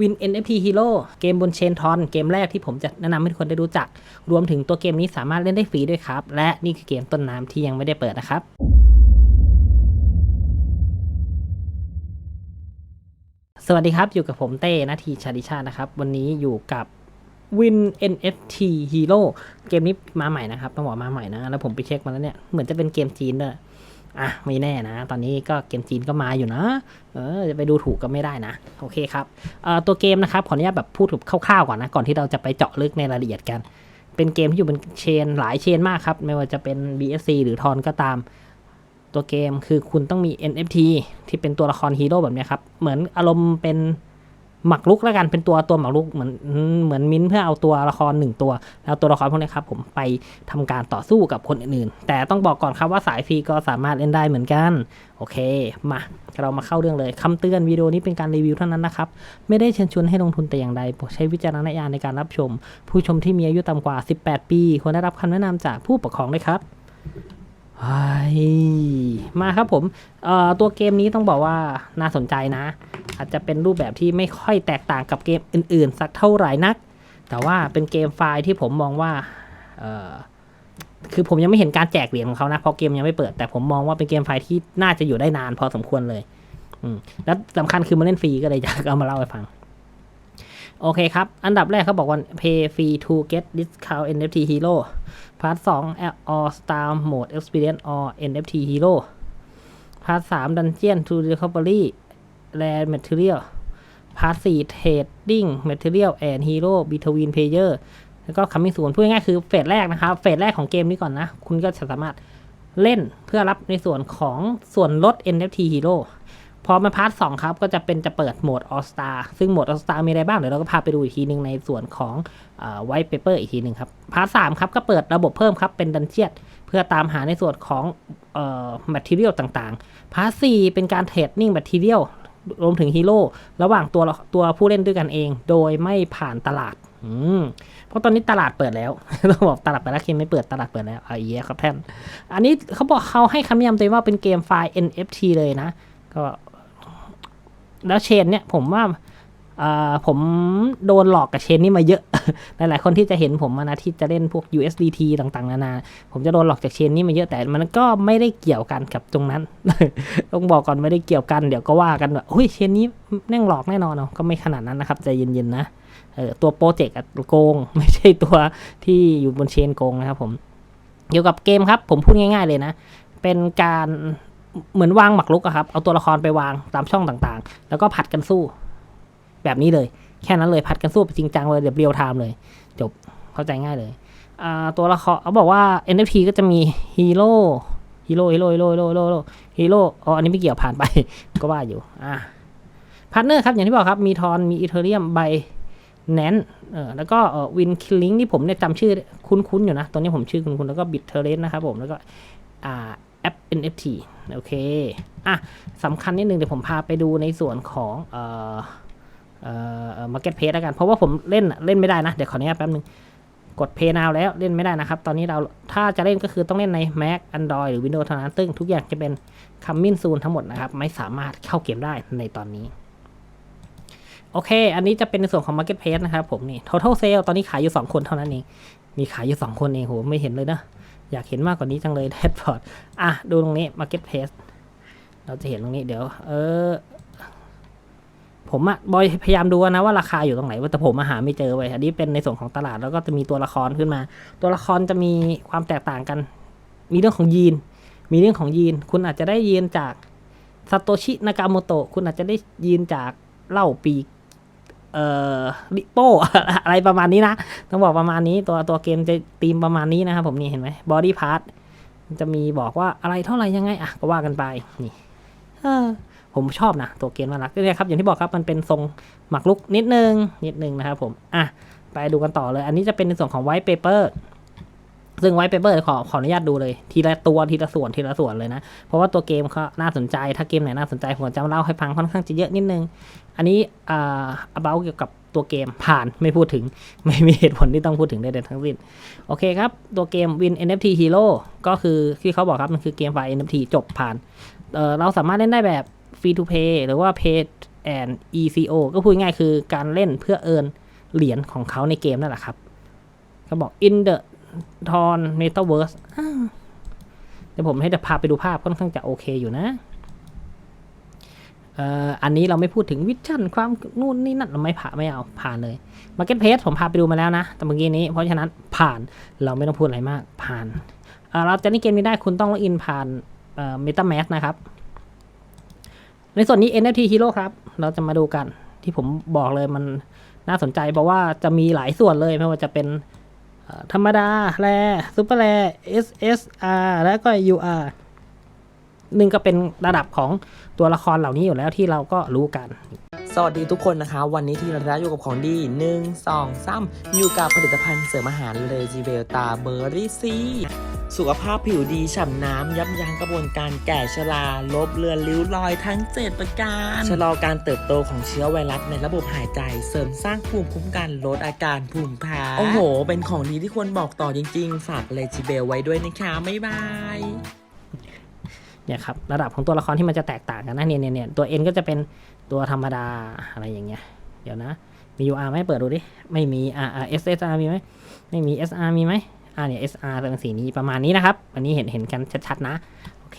Win NFT Hero เกมบนเชนทอนเกมแรกที่ผมจะแนะนำให้ทุกคนได้รู้จัก รวมถึงตัวเกมนี้สามารถเล่นได้ฟรีด้วยครับ และนี่คือเกมต้นน้ำที่ยังไม่ได้เปิดนะครับสวัสดีครับ อยู่กับผมเต้นาทีชาดิชานะครับ วันนี้อยู่กับ Win NFT Hero เกมนี้มาใหม่นะครับต้องบอกมาใหม่นะ แล้วผมไปเช็คมาแล้วเนี่ย เหมือนจะเป็นเกมจีนด้วย อะไม่แน่นะ ตอนนี้ก็เกมจีนก็มาอยู่นะ เออจะไปดูถูกก็ไม่ได้นะ โอเคครับเอ่อตัวเกมนะครับขออนุญาตแบบพูดถึงคร่าวๆก่อนนะ ก่อนที่เราจะไปเจาะลึกในรายละเอียดกัน เป็นเกมที่อยู่บนเชนหลายเชนมากครับ ไม่ว่าจะเป็น BSC หรือทอนก็ตาม ตัวเกมคือคุณต้องมี NFT ที่เป็นตัวละครฮีโร่แบบนี้ครับ เหมือนอารมณ์เป็น หมักลุกแล้วกันเป็นตัวตัวหมักลุกเหมือนเหมือนมิ้นเพื่อเอาตัวละครหนึ่งตัวแล้วตัวละครพวกนี้ครับผมไปทำการต่อสู้กับคนอื่นๆ แต่ต้องบอกก่อนครับว่าสายฟรีก็สามารถเล่นได้เหมือนกัน โอเค มาเรามาเข้าเรื่องเลยคำเตือนวิดีโอนี้เป็นการรีวิวเท่านั้นนะครับ ไม่ได้เชิญชวนให้ลงทุนแต่อย่างใดใช้วิจารณญาณในการรับชม ผู้ชมที่มีอายุต่ำกว่า 18 ปีควรได้รับคำแนะนำจากผู้ปกครองด้วยครับมาครับผมเอ่อตัวเกมนี้ต้องบอกว่าน่าสนใจนะ อาจจะเป็นรูปแบบที่ไม่ค่อยแตกต่างกับเกมอื่น ๆ สักเท่าไหร่นัก แต่ว่าเป็นเกมไฟล์ที่ผมมองว่าคือผมยังไม่เห็นการแจกเหรียญของเขานะเพราะเกมยังไม่เปิดแต่ผมมองว่าเป็นเกมไฟล์ที่น่าจะอยู่ได้นานพอสมควรเลยแล้วสำคัญคือมันเล่นฟรีก็เลยอยากเอามาเล่าให้ฟัง โอเคครับ อันดับแรกเขาบอกว่า pay free to get discount NFT hero พาร์ทสอง all star mode experience or NFT hero พาร์ทสาม dungeon to recovery land material พาร์ทสี่ trading material and hero between player แล้วก็ coming soon พูดง่ายๆคือเฟสแรกนะครับ เฟสแรกของเกมนี้ก่อนนะ คุณก็จะสามารถเล่นเพื่อรับในส่วนของส่วนลด NFT hero พอมาพาร์ทสองครับ ก็จะเป็นจะเปิดโหมด All Star ซึ่งโหมด All Star มีอะไรบ้าง เดี๋ยวเราก็พาไปดูอีกทีหนึ่งในส่วนของไวท์เปเปอร์อีกทีหนึ่งครับ พาร์ทสามครับ ก็เปิดระบบเพิ่มครับ เป็นดันเจียนเพื่อตามหาในส่วนของแมทเทียลต่างๆ พาร์ทสี่เป็นการเทรดนิ่งแมทเทียล รวมถึงฮีโร่ระหว่างตัวตัวผู้เล่นด้วยกันเอง โดยไม่ผ่านตลาดอืมเพราะตอนนี้ตลาดเปิดแล้วต้องบอกตลาดเปิดแล้วเคมไม่เปิดตลาดเปิดแล้วอะเหี้ยครับแท่นอันนี้เขาบอกเขาให้คำนิยามตัวเองว่าเป็นเกมไฟล์ NFT เลยนะ ก็แล้วเชนเนี่ยผมว่าผมโดนหลอกกับเชนนี่มาเยอะ หลายๆ คนที่จะเห็นผมนะที่จะเล่นพวก USDT ต่างๆ นานา ผมจะโดนหลอกจากเชนนี่มาเยอะแต่มันก็ไม่ได้เกี่ยวกันกับตรงนั้น ต้องบอกก่อนไม่ได้เกี่ยวกันเดี๋ยวก็ว่ากันว่าเฮ้ยเชนนี้แน่งหลอกแน่นอนเนาะก็ไม่ขนาดนั้นนะครับใจเย็นๆนะเออตัวโปรเจกต์โกง ไม่ใช่ตัวที่อยู่บนเชนโกงนะครับผมเกี่ยวกับเกมครับผมพูดง่าย ๆเลยนะ เป็นการเหมือนวางหมักลุกอะครับ เอาตัวละครไปวางตามช่องต่างๆ แล้วก็ผัดกันสู้ แบบนี้เลย แค่นั้นเลยผัดกันสู้ไปจริงจังเลยเดี๋ยวเรียวไทม์เลย จบเข้าใจง่ายเลยตัวละครเขาบอกว่า NFT ก็จะมีฮีโร่ฮีโร่ฮีโร่ฮีโร่ฮีโร่ฮีโร่ฮีโร่อ๋ออันนี้ไม่เกี่ยวผ่านไป ก็ว่าอยู่อ่าพาร์ทเนอร์ครับ อย่างที่บอกครับ มีทอนมีอีเทเรียมใบแนนเออแล้วก็เออวินคิลลิงที่ผมเนี่ยจำชื่อคุ้นๆอยู่นะ ตอนนี้ผมชื่อคุ้นๆ แล้วก็บิตเทเรนนะครับผม แล้วก็อ่าแอป NFT โอเค อะสำคัญนิดนึงเดี๋ยวผมพาไปดูในส่วนของเอ่อ เอ่อมาร์เก็ตเพจแล้วกัน เพราะว่าผมเล่นเล่นไม่ได้นะ เดี๋ยวขออนุญาตแป๊บนึง กด Pay Now แล้วเล่นไม่ได้นะครับ ตอนนี้เราถ้าจะเล่นก็คือต้องเล่นใน Mac Android หรือ Windows เท่านั้น ซึ่งทุกอย่างจะเป็น Coming Soon ทั้งหมดนะครับ ไม่สามารถเข้าเกมได้ในตอนนี้ โอเค อันนี้จะเป็นในส่วนของ Marketplace นะครับผมนี่ Total Sale ตอนนี้ขายอยู่ 2 คนเท่านั้นเอง มีขายอยู่ 2 คนเองโหไม่เห็นเลยนะ อยากเห็นมากกว่านี้จังเลยแดดพอร์ตอะดูตรงนี้ Market Place เราจะเห็นตรงนี้เดี๋ยว เออ ผมอะบอยพยายามดูนะว่าราคาอยู่ตรงไหนแต่ผมมาหาไม่เจอไว้อันนี้เป็นในส่วนของตลาดแล้วก็จะมีตัวละครขึ้นมา ตัวละครจะมีความแตกต่างกัน มีเรื่องของยีน มีเรื่องของยีน คุณอาจจะได้ยีนจากซาโตชินากาโมโตะคุณอาจจะได้ยีนจากเล่าปีเอ่อริโป้อะไรประมาณนี้นะ ต้องบอกประมาณนี้ตัวตัวเกมจะตีมประมาณนี้นะครับผมนี่เห็นไหมบอดี้พาร์ทจะมีบอกว่าอะไรเท่าไหร่ยังไง อะ ก็ว่ากันไป นี่เออ ผมชอบนะตัวเกมน่ารักเนี่ยครับอย่างที่บอกครับมันเป็นทรงหมักลุกนิดนึงนิดนึงนะครับผมอะไปดูกันต่อเลย อันนี้จะเป็นในส่วนของไวท์เปเปอร์ซึ่งไวท์เปเปอร์ขอขออนุญาตดูเลย ทีละตัวทีละส่วนทีละส่วนเลยนะ เพราะว่าตัวเกมเขาน่าสนใจ ถ้าเกมไหนน่าสนใจผมจะเล่าให้ฟังค่อนข้างจะเยอะนิดนึง อันนี้อ่า about เกี่ยวกับตัวเกมผ่านไม่พูดถึงไม่มีเหตุผลที่ต้องพูดถึงใดๆทั้งสิ้น โอเคครับ ตัวเกม Win NFT Hero ก็คือที่เขาบอกครับ มันคือเกมไฟล์ NFT จบผ่านเเราสามารถเล่นได้แบบ Free to Play หรือว่า Pay and ECO ก็พูดง่ายๆคือการเล่นเพื่อเอินเหรียญของเขาในเกมนั่นแหละครับเขาบอก in the Tron Metaverse อ้าวเดี๋ยวผมให้เดี๋ยวพาไปดูภาพค่อนข้างจะโอเคอยู่นะเอ่ออันนี้เราไม่พูดถึงวิชั่นความนู่นนี่นั่นเราไม่ผ่าไม่เอาผ่านเลย Market p l a c e ผมพาไปดูมาแล้วนะ แต่เมื่อกี้นี้ เพราะฉะนั้นผ่านเราไม่ต้องพูดอะไรมากผ่านเอ่อเราจะนี่เกมนี้ได้คุณต้องล็อกอินผ่านเอ่อ MetaMask นะครับ ในส่วนนี้ NFT Hero ครับ เราจะมาดูกันที่ผมบอกเลยมันน่าสนใจเพราะว่าจะมีหลายส่วนเลยไม่ว่าจะเป็นธรรมดา แรซูเปอร์แร SSR แล้วก็ UR หนึ่งก็เป็นระดับของตัวละครเหล่านี้อยู่แล้วที่เราก็รู้กัน สวัสดีทุกคนนะคะ วันนี้ที่เราอยู่กับของดี 1 2 3 อยู่กับผลิตภัณฑ์เสริมอาหารเลจิเบลตาเบอร์รี่ซี สุขภาพผิวดีฉ่ำน้ำ ยับยั้งกระบวนการแก่ชราลบเลือนริ้วรอยทั้ง 7 ประการ ชะลอการเติบโตของเชื้อไวรัสในระบบหายใจ เสริมสร้างภูมิคุ้มกันลดอาการภูมิแพ้โอ้โห เป็นของดีที่ควรบอกต่อจริง ๆ ฝากเลจิเบลไว้ด้วยนะคะบ๊ายบายเนี่ยครับระดับของตัวละครที่มันจะแตกต่างกันนะเนี่ยเนี่ยเนี่ยตัว N ก็จะเป็นตัวธรรมดาอะไรอย่างเงี้ย เดี๋ยวนะมี UR ไหมเปิดดูดิ ไม่มี R R S S R มีไหมไม่มี S R มีไหม อ่าเนี่ย S R เป็นสีนี้ประมาณนี้นะครับ อันนี้เห็นเห็นกันชัดๆนะ โอเค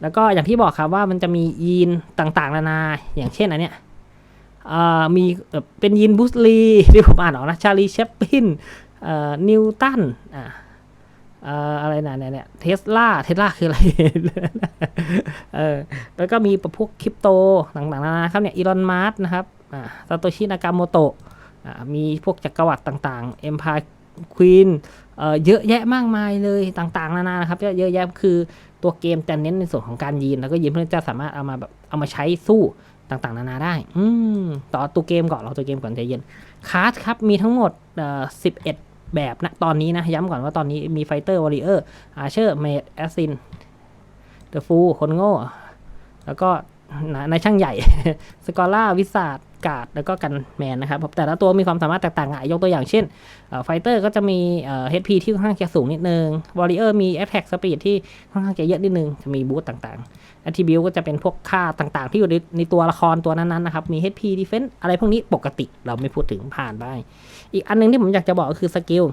แล้วก็อย่างที่บอกครับว่ามันจะมียีนต่างๆ นานา อย่างเช่นอันเนี้ยมีเป็นยีนบูสลีที่ผมอ่านออกนะชาลีเชปปินนิวตันอ่าอะไรนะเนี่ยเนี่ยเทสลาเทสลาคืออะไรเออแล้วก็มีพวกคริปโตต่างๆนานาครับเนี่ยอีลอนมาร์นะครับอ่าซาโตชินากาโมโตะอ่ามีพวกจักรวรรดิต่างๆเอ็มพาย ควีนเอ่อเยอะแยะมากมายเลยต่างๆ นานานะครับเยอะแยะคือตัวเกมจะเน้นในส่วนของการยีนแล้วก็ยีนเพื่อจะสามารถเอามาแบบเอามาใช้สู้ต่างๆ นานาได้ อืมต่อตัวเกมก่อนเราตัวเกมก่อนใจเย็นคาร์ดครับมีทั้งหมดเอ่อสิบเอ็ดแบบนะตอนนี้นะย้ำก่อนว่าตอนนี้มีไฟเตอร์วอริเออร์อาเชอร์เมดแอสซินเดอะฟูคนโง่ แล้วก็ นายช่างใหญ่ สกอล่าวิสาดกาดแล้วก็กันแมนนะครับแต่ละตัวมีความสามารถแตกต่างกันยกตัวอย่างเช่นไฟเตอร์ก็จะมีเอ่อ HP ที่ค่อนข้างจะสูงนิดนึงวอริเออร์มี Attack Speed ที่ค่อนข้างจะเยอะนิดนึง จะมีบูตต่างๆ Attribute ก็จะเป็นพวกค่าต่างๆ ที่อยู่ในในตัวละครตัวนั้นๆนะครับมี HP Defense อะไรพวกนี้ปกติเราไม่พูดถึงผ่านได้อีกอันหนึงที่ผมอยากจะบอกก็คือสกิล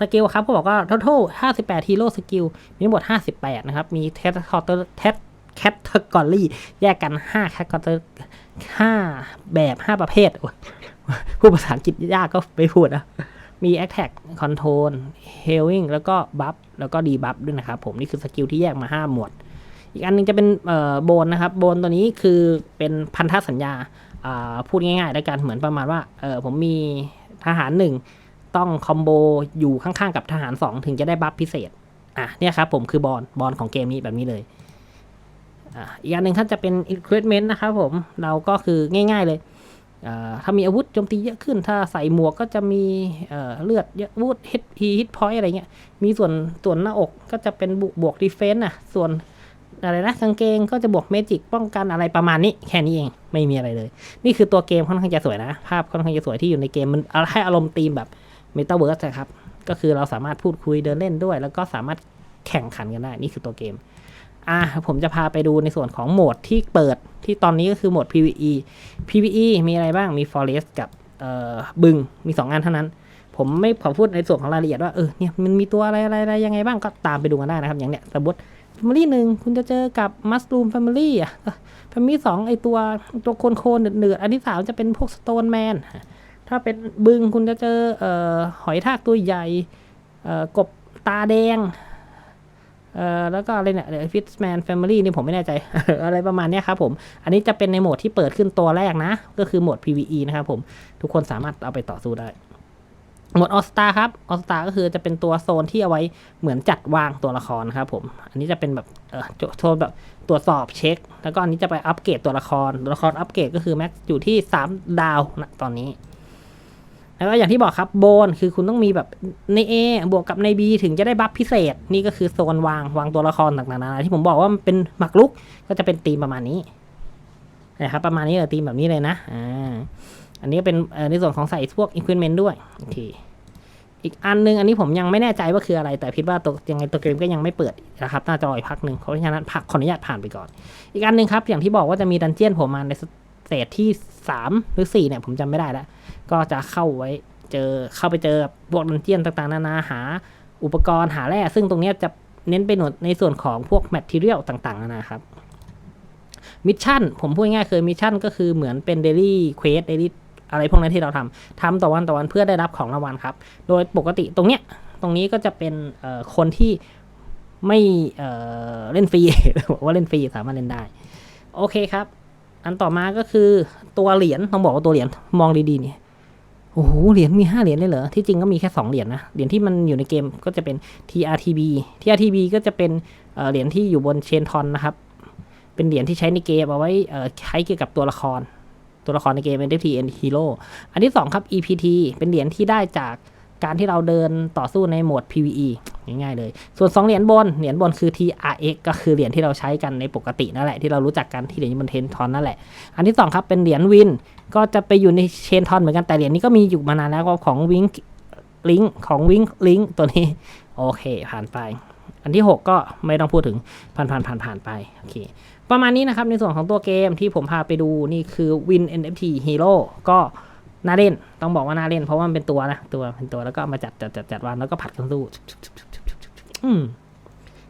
สกิลครับเขาบอกว่า total 58 hero skill มีทั้งหมด 58 นะครับ มี t e s t c a t e r t e s category แยกกัน5 category 5แบบ5ประเภทโอ้ภาษาอังกฤษยากก็ไม่พูดนะมี attack control healing แล้วก็ buff แล้วก็ debuff ด้วยนะครับผม นี่คือสกิลที่แยกมา 5 หมวด อีกอันหนึงจะเป็นเอ่อโบนนะครับ โบนตัวนี้คือเป็นพันธสัญญา พูดง่ายๆแล้วกันเหมือนประมาณว่าผมมีทหารหนึ่งต้องคอมโบอยู่ข้างๆกับทหาร 2 ถึงจะได้บัฟพิเศษ อะเนี่ยครับผมคือบอลบอลของเกมนี้แบบนี้เลย อีกอันหนึ่งถ้าจะเป็น increment นะครับผมเราก็คือง่าย ๆเลย ถ้ามีอาวุธโจมตีเยอะขึ้น ถ้าใส่หมวกก็จะมีเเลือดเยอะวูด HP hit point อะไรเงี้ย มีส่วนส่วนหน้าอกก็จะเป็นบวกบวก defense อะส่วนอะไรนะกางเกงก็จะบวกเมจิกป้องกันอะไรประมาณนี้ แค่นี้เองไม่มีอะไรเลย นี่คือตัวเกมค่อนข้างจะสวยนะ ภาพค่อนข้างจะสวยที่อยู่ในเกมมันเอาให้อารมณ์ธีมแบบเมตาเวิร์สนะครับ ก็คือเราสามารถพูดคุยเดินเล่นด้วย แล้วก็สามารถแข่งขันกันได้ นี่คือตัวเกม อะผมจะพาไปดูในส่วนของโหมดที่เปิดที่ตอนนี้ก็คือโหมด PVE PVE มีอะไรบ้างมี Forest กับเอ่อบึงมี2อันเท่านั้น ผมไม่ขอพูดในส่วนของรายละเอียดว่าเออเนี่ยมันมีตัวอะไรอะไรอะไรยังไงบ้างก็ตามไปดูกันได้นะครับ อย่างเนี้ยสมมติ Family หนึ่งคุณจะเจอกับ Mushroom Family อะ Family สองไอตัวตัวโคนโคนๆเนือดๆอันที่สามจะเป็นพวก Stone Man ถ้าเป็นบึงคุณจะเจอเอ่อหอยทากตัวใหญ่เอ่อกบตาแดง เอ่อแล้วก็อะไรเนี่ยเอฟิตแมนแฟมิลี่นี่ผมไม่แน่ใจ อะไรประมาณนี้ครับผม อันนี้จะเป็นในโหมดที่เปิดขึ้นตัวแรกนะ ก็คือโหมด PVE นะครับผม ทุกคนสามารถเอาไปต่อสู้ได้โหมดออสตาครับออสตาก็คือจะเป็นตัวโซนที่เอาไว้เหมือนจัดวางตัวละครนะครับผม อันนี้จะเป็นแบบเออโซนแบบตรวจสอบเช็ค แล้วก็อันนี้จะไปอัปเกรดตัวละคร ตัวละครอัปเกรดก็คือแม็กอยู่ที่ 3 ดาวนะตอนนี้ แล้วก็อย่างที่บอกครับโบนคือคุณต้องมีแบบใน A บวกกับใน B ถึงจะได้บัฟพิเศษ นี่ก็คือโซนวางวางตัวละครต่างๆนานาที่ผมบอกว่ามันเป็นหมากรุกก็จะเป็นธีมประมาณนี้นะครับประมาณนี้เลยธีมแบบนี้เลยนะอ่าอันนี้เป็นในส่วนของใส่พวกอินควิเมนต์ด้วยโอเคอีกอันหนึงอันนี้ผมยังไม่แน่ใจว่าคืออะไร แต่คิดว่าตัวยังไงตัวเกมก็ยังไม่เปิดนะครับน่าจะรออีกพักหนึ่งเพราะฉะนั้นพักขออนุญาตผ่านไปก่อน อีกอันหนึ่งครับอย่างที่บอกว่าจะมีดันเจียนผมมาใน เตจที่ 3 หรือ 4 เนี่ยผมจำไม่ได้แล้ว ก็จะเข้าไว้เจอเข้าไปเจอพวกดันเจียนต่างๆ นานาหา อุปกรณ์หาแร่ซึ่งตรงเนี้ยจะเน้นไปหนดในส่วนของพวกแมทเทียลต่างๆนานาครับมิชชั่นผมพูดง่ายๆคือมิชชั่นก็คือเหมือนเป็นเดลี่เควสเดลี่อะไรพวกนั้นที่เราทำทำต่อวันต่อวันเพื่อได้รับของรางวัลครับ โดยปกติตรงเนี้ยตรงนี้ก็จะเป็นคนที่ไม่เอ่อเล่นฟรีบอกว่าเล่นฟรีสามารถเล่นได้ โอเคครับ อันต่อมาก็คือตัวเหรียญต้องบอกว่าตัวเหรียญมองดีๆเนี่ยโอ้โหเหรียญมีห้าเหรียญเลยเหรอที่จริงก็มีแค่สองเหรียญนะเหรียญที่มันอยู่ในเกมก็จะเป็น TRTB TRTB ก็จะเป็นเหรียญที่อยู่บนเชนทอนนะครับ เป็นเหรียญที่ใช้ในเกมเอาไว้ใช้เกี่ยวกับตัวละคร ตัวละครในเกมเป็น NFT and Hero อันที่สองครับ EPT เป็นเหรียญที่ได้จาก การที่เราเดินต่อสู้ในโหมด PVE ง่ายๆเลย ส่วน 2 เหรียญบน เหรียญบนคือ TRX ก็คือเหรียญที่เราใช้กันในปกตินั่นแหละ ที่เรารู้จักกันที่เหรียญบนเทนทอนนั่นแหละ อันที่ 2 ครับ เป็นเหรียญวิน ก็จะไปอยู่ในเชนทอนเหมือนกัน แต่เหรียญนี้ก็มีอยู่มานานแล้วของวิงลิงของวิงลิงตัวนี้ โอเค ผ่านไป อันที่ 6 ก็ไม่ต้องพูดถึง ผ่านผ่านผ่านผ่านไปโอเคประมาณนี้นะครับในส่วนของตัวเกมที่ผมพาไปดูนี่คือ Win NFT Hero ก็ น่าเล่นต้องบอกว่าน่าเล่น เพราะว่ามันเป็นตัวนะตัวเป็นตัวแล้วก็มาจัดจัดจัดจัดวางแล้วก็ผัดกันสู้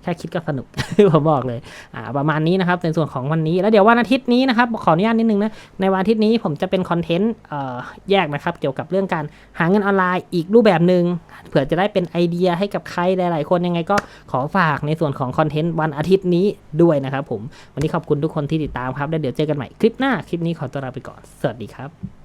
แค่คิดก็สนุกผมบอกเลย อ่า ประมาณนี้นะครับในส่วนของวันนี้ แล้วเดี๋ยววันอาทิตย์นี้นะครับ ขออนุญาตนิดนึงนะ ในวันอาทิตย์นี้ผมจะเป็นคอนเทนต์เอ่อแยกนะครับ เกี่ยวกับเรื่องการหาเงินออนไลน์อีกรูปแบบหนึ่งเผื่อจะได้เป็นไอเดียให้กับใครหลาย ๆ คนยังไงก็ขอฝากในส่วนของคอนเทนต์วันอาทิตย์นี้ด้วยนะครับ ผม วันนี้ขอบคุณทุกคนที่ติดตามครับ แล้วเดี๋ยวเจอกันใหม่คลิปหน้า คลิปนี้ขอตัวลาไปก่อน สวัสดีครับ